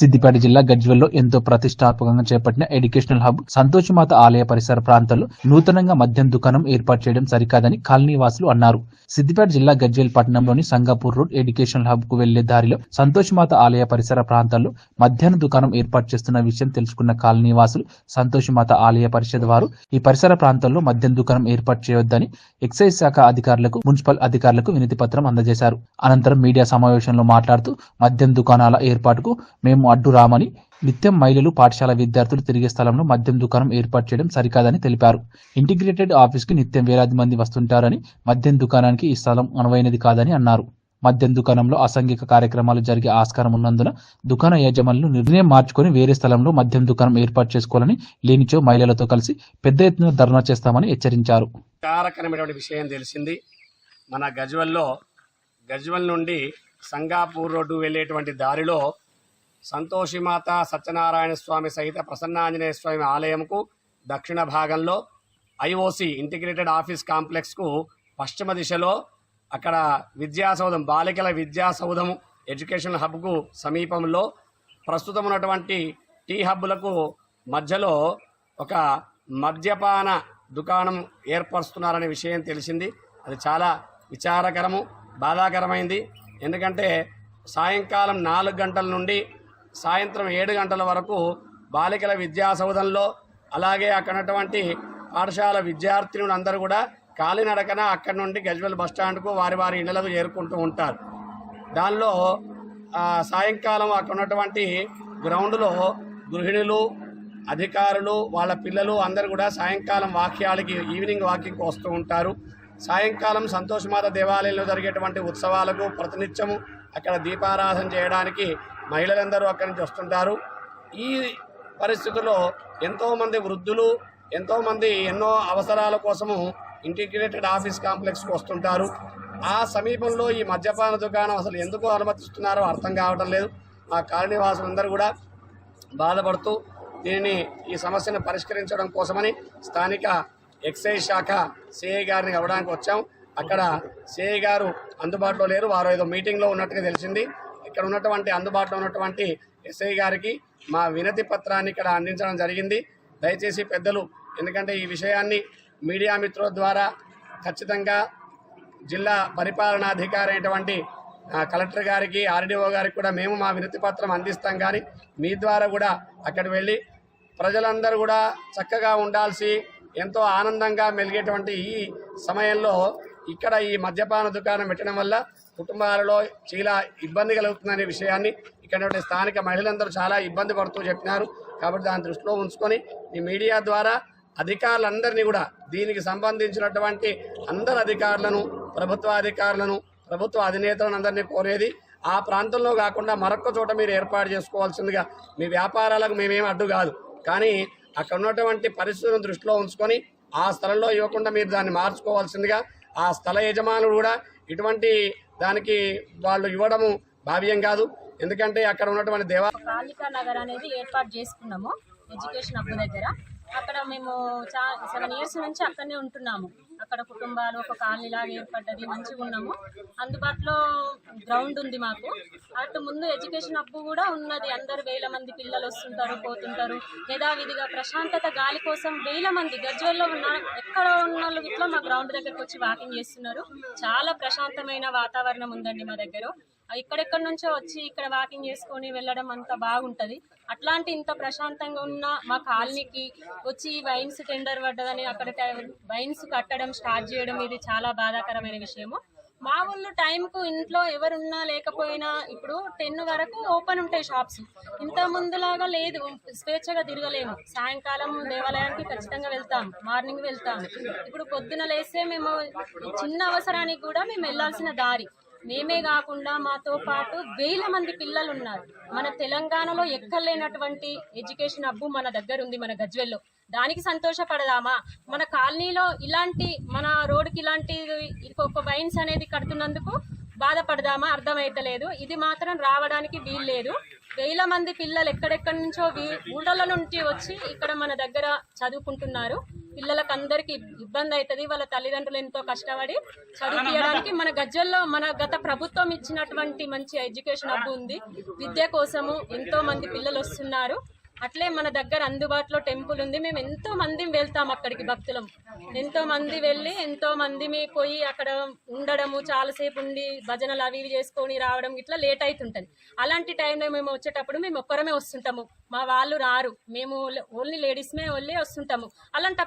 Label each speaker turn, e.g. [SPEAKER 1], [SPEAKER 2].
[SPEAKER 1] సిద్దిపేట జిల్లా గజ్వెల్లో ఎంతో ప్రతిష్టాత్మకంగా చేపట్టిన ఎడ్యుకేషనల్ హబ్ సంతోషమాత ఆలయ పరిసర ప్రాంతాల్లో నూతనంగా మద్యం దుకాణం ఏర్పాటు చేయడం సరికాదని కాలనీ వాసులు అన్నారు. సిద్దిపేట జిల్లా గజ్వేల్ పట్టణంలోని సంగాపూర్ రోడ్ ఎడ్యుకేషనల్ హబ్కు వెళ్ళే దారిలో సంతోషమాత ఆలయ పరిసర ప్రాంతాల్లో మద్యాహ్న దుకాణం ఏర్పాటు చేస్తున్న విషయం తెలుసుకున్న కాలనీ వాసులు సంతోషమాత ఆలయ పరిషత్ వారు ఈ పరిసర ప్రాంతాల్లో మద్యం దుకాణం ఏర్పాటు చేయొద్దని ఎక్సైజ్ శాఖ అధికారులకు మున్సిపల్ అధికారులకు వినతి పత్రం అందజేశారు. అనంతరం మీడియా సమావేశంలో మాట్లాడుతూ మద్యం దుకాణాల ఏర్పాటుకు మేము అడ్డు రామని నిత్యం మహిళలు పాఠశాల విద్యార్థులు తిరిగే స్థలంలో మద్యం దుకాణం ఏర్పాటు చేయడం సరికాదని తెలిపారు. ఇంటిగ్రేటెడ్ ఆఫీస్కి నిత్యం వేలాది మంది వస్తుంటారని మద్యం దుకాణానికి ఈ స్థలం అనువైనది కాదని అన్నారు. మద్యం దుకాణంలో అసాంఘిక కార్యక్రమాలు జరిగే ఆస్కారం ఉన్నందున దుకాణ యజమానులు నిర్ణయం మార్చుకొని వేరే స్థలంలో మద్యం దుకాణం ఏర్పాటు చేసుకోవాలని లేనిచో మహిళలతో కలిసి పెద్ద ఎత్తున ధర్నా చేస్తామని హెచ్చరించారు.
[SPEAKER 2] కారకరమైనటువంటి విషయం తెలిసింది. మన గజ్వల్లో గజ్వల్ నుండి సంగాపూర్ రోడ్డు వెళ్ళేటువంటి దారిలో సంతోషిమాత సత్యనారాయణ స్వామి సహిత ప్రసన్నాంజనేయ స్వామి ఆలయంకు దక్షిణ భాగంలో ఐఓసి ఇంటిగ్రేటెడ్ ఆఫీస్ కాంప్లెక్స్కు పశ్చిమ దిశలో అక్కడ విద్యాసౌధం బాలికల విద్యాసౌధం ఎడ్యుకేషన్ హబ్కు సమీపంలో ప్రస్తుతం ఉన్నటువంటి టీ హబ్బులకు మధ్యలో ఒక మద్యపాన దుకాణం ఏర్పరుస్తున్నారనే విషయం తెలిసింది. అది చాలా విచారకరము బాధాకరమైంది. ఎందుకంటే సాయంకాలం నాలుగు గంటల నుండి సాయంత్రం ఏడు గంటల వరకు బాలికల విద్యా సౌధంలో అలాగే అక్కడ ఉన్నటువంటి పాఠశాల విద్యార్థినులు అందరూ కూడా కాలినడకన అక్కడి నుండి గజ్వెల్ బస్టాండ్కు వారి వారి ఇళ్ళకు చేరుకుంటూ ఉంటారు. దానిలో సాయంకాలం అక్కడ ఉన్నటువంటి గ్రౌండ్లో గృహిణులు అధికారులు వాళ్ళ పిల్లలు అందరూ కూడా సాయంకాలం వాక్యాలకి ఈవినింగ్ వాకింగ్కి వస్తూ ఉంటారు. సాయంకాలం సంతోషమాత దేవాలయంలో జరిగేటువంటి ఉత్సవాలకు ప్రతినిత్యము అక్కడ దీపారాధన చేయడానికి మహిళలందరూ అక్కడి నుంచి వస్తుంటారు. ఈ పరిస్థితుల్లో ఎంతోమంది వృద్ధులు ఎంతోమంది ఎన్నో అవసరాల కోసము ఇంటిగ్రేటెడ్ ఆఫీస్ కాంప్లెక్స్కి వస్తుంటారు. ఆ సమీపంలో ఈ మద్యపాన దుకాణం అసలు ఎందుకు అనుమతిస్తున్నారో అర్థం కావడం లేదు. మా కాలనీవాసులందరూ కూడా బాధపడుతూ దీనిని ఈ సమస్యను పరిష్కరించడం కోసమని స్థానిక ఎక్సైజ్ శాఖ సిఐ గారిని అవ్వడానికి వచ్చాం. అక్కడ సిఐ గారు అందుబాటులో లేరు. వారు ఏదో మీటింగ్లో ఉన్నట్టుగా తెలిసింది. ఇక్కడ ఉన్నటువంటి అందుబాటులో ఉన్నటువంటి ఎస్ఐ గారికి మా వినతి పత్రాన్ని ఇక్కడ అందించడం జరిగింది. దయచేసి పెద్దలు ఎందుకంటే ఈ విషయాన్ని మీడియా మిత్రుల ద్వారా ఖచ్చితంగా జిల్లా పరిపాలనాధికారి అయినటువంటి కలెక్టర్ గారికి ఆర్డీఓ గారికి కూడా మేము మా వినతి పత్రం అందిస్తాం. కానీ మీ ద్వారా కూడా అక్కడికి వెళ్ళి ప్రజలందరూ కూడా చక్కగా ఉండాల్సి ఎంతో ఆనందంగా మెలిగేటువంటి ఈ సమయంలో ఇక్కడ ఈ మద్యపాన దుకాణం పెట్టడం వల్ల కుటుంబాలలో చాలా ఇబ్బంది కలుగుతుందనే విషయాన్ని ఇక్కడ స్థానిక మహిళలందరూ చాలా ఇబ్బంది పడుతూ చెప్పినారు. కాబట్టి దాన్ని దృష్టిలో ఉంచుకొని ఈ మీడియా ద్వారా అధికారులందరినీ కూడా దీనికి సంబంధించినటువంటి అందరు అధికారులను ప్రభుత్వ అధికారులను ప్రభుత్వ అధినేతలను అందరినీ కోరేది ఆ ప్రాంతంలో కాకుండా మరొక చోట మీరు ఏర్పాటు చేసుకోవాల్సిందిగా మీ వ్యాపారాలకు మేమేం అడ్డు కాదు. కానీ అక్కడ ఉన్నటువంటి పరిస్థితులను దృష్టిలో ఉంచుకొని ఆ స్థలంలో ఇవ్వకుండా మీరు దాన్ని మార్చుకోవాల్సిందిగా ఆ స్థల యజమానులు కూడా ఇటువంటి దానికి వాళ్ళు ఇవ్వడము భావ్యం కాదు. ఎందుకంటే అక్కడ ఉన్నటువంటి దేవా
[SPEAKER 3] బాలికా నగర్ అనేది ఏర్పాటు చేసుకున్నాము ఎడ్యుకేషన్ అప్పు దగ్గర. అక్కడ మేము చా సెవెన్ ఇయర్స్ నుంచి అక్కడనే ఉంటున్నాము. అక్కడ కుటుంబాలు ఒక కాలనీలాగా ఏర్పడ్డది. మంచిగా ఉన్నాము. అందుబాటులో గ్రౌండ్ ఉంది మాకు. అటు ముందు ఎడ్యుకేషన్ అప్పు కూడా ఉన్నది. అందరు వేల మంది పిల్లలు వస్తుంటారు పోతుంటారు. యథావిధిగా ప్రశాంతత గాలి కోసం వేల మంది గజ్వల్లో ఉన్న ఎక్కడ ఉన్న వాళ్ళు ఇట్లా మా గ్రౌండ్ దగ్గరకు వచ్చి వాకింగ్ చేస్తున్నారు. చాలా ప్రశాంతమైన వాతావరణం ఉందండి మా దగ్గర. ఎక్కడెక్కడి నుంచో వచ్చి ఇక్కడ వాకింగ్ చేసుకొని వెళ్ళడం అంత బాగుంటది. అట్లాంటి ఇంత ప్రశాంతంగా ఉన్న మా కాలనీకి వచ్చి వైన్స్ టెండర్ పడ్డదని అక్కడ వైన్స్ కట్టడం స్టార్ట్ చేయడం ఇది చాలా బాధాకరమైన విషయము. మా ఊళ్ళో టైంకు ఇంట్లో ఎవరున్నా లేకపోయినా ఇప్పుడు టెన్ వరకు ఓపెన్ ఉంటాయి షాప్స్ ఇంత ముందులాగా లేదు. స్వేచ్ఛగా తిరగలేము. సాయంకాలం దేవాలయానికి ఖచ్చితంగా వెళ్తాం. మార్నింగ్ వెళ్తాం. ఇప్పుడు పొద్దున లేస్తే మేము చిన్న అవసరానికి కూడా మేము వెళ్ళాల్సిన దారి. మేమే కాకుండా మాతో పాటు వేల మంది పిల్లలు ఉన్నారు మన తెలంగాణలో ఎక్కర్లేనటువంటి ఎడ్యుకేషన్ అబ్బు మన దగ్గర ఉంది మన గజ్వెల్లో. దానికి సంతోషపడదామా? మన కాలనీలో ఇలాంటి మన రోడ్డుకి ఇలాంటి ఇంకొక వైన్స్ అనేది కడుతున్నందుకు బాధపడదామా? అర్థమైతలేదు. ఇది మాత్రం రావడానికి వీల్లేదు. వేల మంది పిల్లలు ఎక్కడెక్కడి నుంచో వీ- ఊళ్ళలో నుంచి వచ్చి ఇక్కడ మన దగ్గర చదువుకుంటున్నారు. పిల్లలకు అందరికి ఇబ్బంది అవుతుంది వాళ్ళ తల్లిదండ్రులు ఎంతో కష్టపడి చదివించడానికి మన గజ్జల్లో మన గత ప్రభుత్వం ఇచ్చినటువంటి మంచి ఎడ్యుకేషన్ హబ్ ఉంది. విద్య కోసము ఎంతో మంది పిల్లలు వస్తున్నారు అట్లే మన దగ్గర అందుబాటులో టెంపుల్ ఉంది. మేము ఎంతో మంది వెళ్తాం అక్కడికి భక్తులం. ఎంతో మంది వెళ్ళి ఎంతో మంది మీ పోయి అక్కడ ఉండడము చాలాసేపు ఉండి భజనలు అవి ఇవి చేసుకొని రావడం ఇట్లా లేట్ అవుతుంటది అలాంటి టైంలో మేము వచ్చేటప్పుడు మేము ఒక్కరమే వస్తుంటాము. మా వాళ్ళు రారు. మేము ఓన్లీ లేడీస్మే వెళ్ళి వస్తుంటాము. అలాంటి